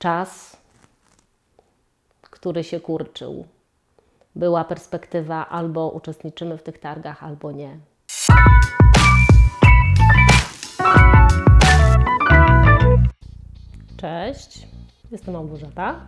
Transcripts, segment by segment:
czas, który się kurczył. Była perspektywa albo uczestniczymy w tych targach, albo nie. Cześć, jestem Małgorzata.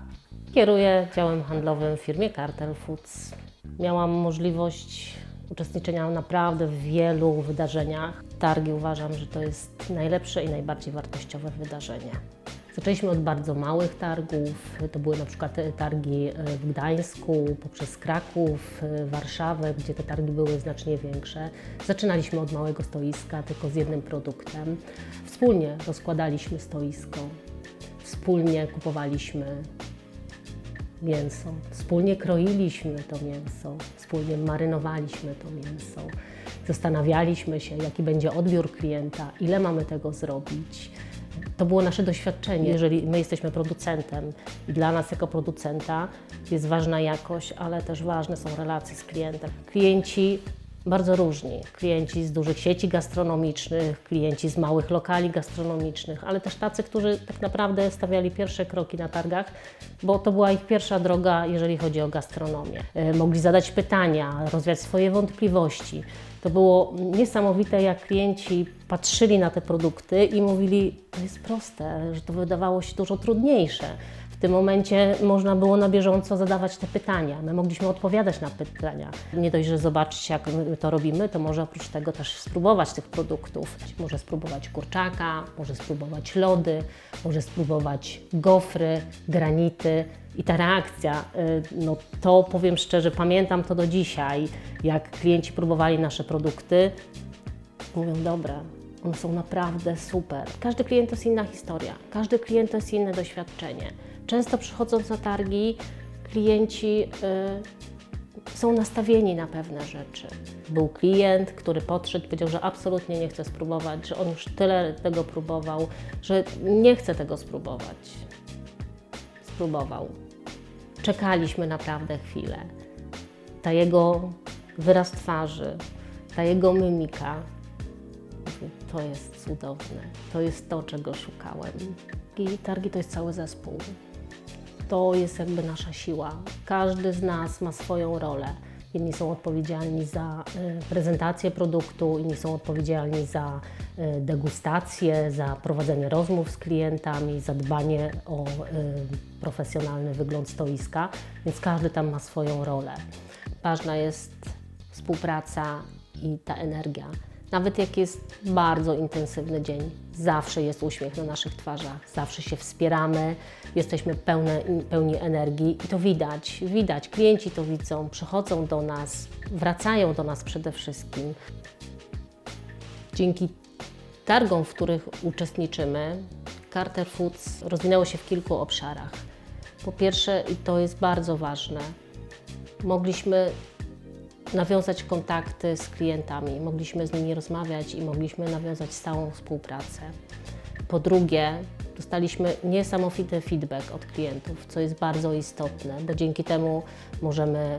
Kieruję działem handlowym w firmie Carter Foods. Miałam możliwość uczestniczenia naprawdę w wielu wydarzeniach. Targi uważam, że to jest najlepsze i najbardziej wartościowe wydarzenie. Zaczęliśmy od bardzo małych targów. To były na przykład targi w Gdańsku, poprzez Kraków, Warszawę, gdzie te targi były znacznie większe. Zaczynaliśmy od małego stoiska, tylko z jednym produktem. Wspólnie rozkładaliśmy stoisko, wspólnie kupowaliśmy mięso, wspólnie kroiliśmy to mięso, wspólnie marynowaliśmy to mięso. Zastanawialiśmy się, jaki będzie odbiór klienta, ile mamy tego zrobić. To było nasze doświadczenie. Jeżeli my jesteśmy producentem i dla nas jako producenta jest ważna jakość, ale też ważne są relacje z klientem. Klienci bardzo różni. Klienci z dużych sieci gastronomicznych, klienci z małych lokali gastronomicznych, ale też tacy, którzy tak naprawdę stawiali pierwsze kroki na targach, bo to była ich pierwsza droga, jeżeli chodzi o gastronomię. E, Mogli zadać pytania, rozwiać swoje wątpliwości. To było niesamowite, jak klienci patrzyli na te produkty i mówili, to jest proste, że to wydawało się dużo trudniejsze. Tym momencie można było na bieżąco zadawać te pytania. My mogliśmy odpowiadać na pytania. Nie dość, że zobaczyć, jak my to robimy, to może oprócz tego też spróbować tych produktów. Może spróbować kurczaka, może spróbować lody, może spróbować gofry, granity. I ta reakcja, y, no to powiem szczerze, pamiętam to do dzisiaj, jak klienci próbowali nasze produkty, mówią, dobra, one są naprawdę super. Każdy klient to jest inna historia, każdy klient to jest inne doświadczenie. Często przychodząc na targi, klienci y, są nastawieni na pewne rzeczy. Był klient, który podszedł, powiedział, że absolutnie nie chce spróbować, że on już tyle tego próbował, że nie chce tego spróbować. Spróbował. Czekaliśmy naprawdę chwilę. Ta jego wyraz twarzy, ta jego mimika, to jest cudowne. To jest to, czego szukałem. I targi to jest cały zespół. To jest jakby nasza siła. Każdy z nas ma swoją rolę. Jedni są odpowiedzialni za y, prezentację produktu, inni są odpowiedzialni za y, degustację, za prowadzenie rozmów z klientami, za dbanie o y, profesjonalny wygląd stoiska, więc każdy tam ma swoją rolę. Ważna jest współpraca i ta energia. Nawet jak jest bardzo intensywny dzień, zawsze jest uśmiech na naszych twarzach, zawsze się wspieramy, jesteśmy pełne, pełni energii i to widać, widać, klienci to widzą, przychodzą do nas, wracają do nas przede wszystkim. Dzięki targom, w których uczestniczymy, Carter Foods rozwinęło się w kilku obszarach. Po pierwsze, i to jest bardzo ważne, mogliśmy nawiązać kontakty z klientami, mogliśmy z nimi rozmawiać i mogliśmy nawiązać stałą współpracę. Po drugie, dostaliśmy niesamowity feedback od klientów, co jest bardzo istotne, bo dzięki temu możemy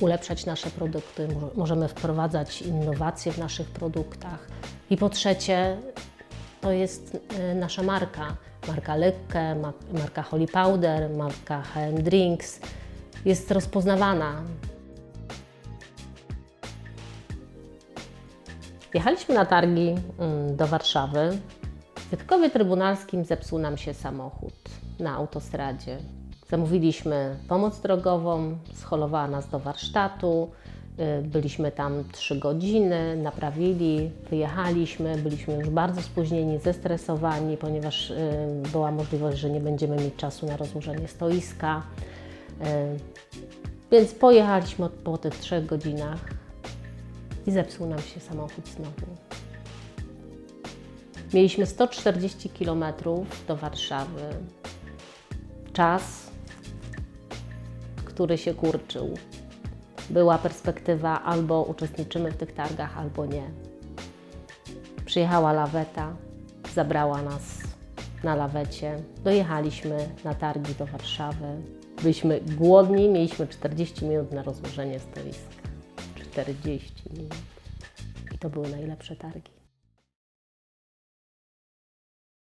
ulepszać nasze produkty, mo- możemy wprowadzać innowacje w naszych produktach. I po trzecie, to jest y, nasza marka. Marka Lekkę, ma- marka Holy Powder, marka HM Drinks jest rozpoznawana. Jechaliśmy na targi mm, do Warszawy. W Piotrkowie Trybunalskim zepsuł nam się samochód na autostradzie. Zamówiliśmy pomoc drogową, scholowała nas do warsztatu. Y, Byliśmy tam trzy godziny, naprawili, wyjechaliśmy. Byliśmy już bardzo spóźnieni, zestresowani, ponieważ y, była możliwość, że nie będziemy mieć czasu na rozłożenie stoiska. Y, Więc pojechaliśmy po tych trzech godzinach i zepsuł nam się samochód znowu. Mieliśmy 140 km do Warszawy. Czas, który się kurczył. Była perspektywa albo uczestniczymy w tych targach, albo nie. Przyjechała laweta, zabrała nas na lawecie. Dojechaliśmy na targi do Warszawy. Byliśmy głodni, mieliśmy 40 minut na rozłożenie stoiska. 40 minut. I to były najlepsze targi.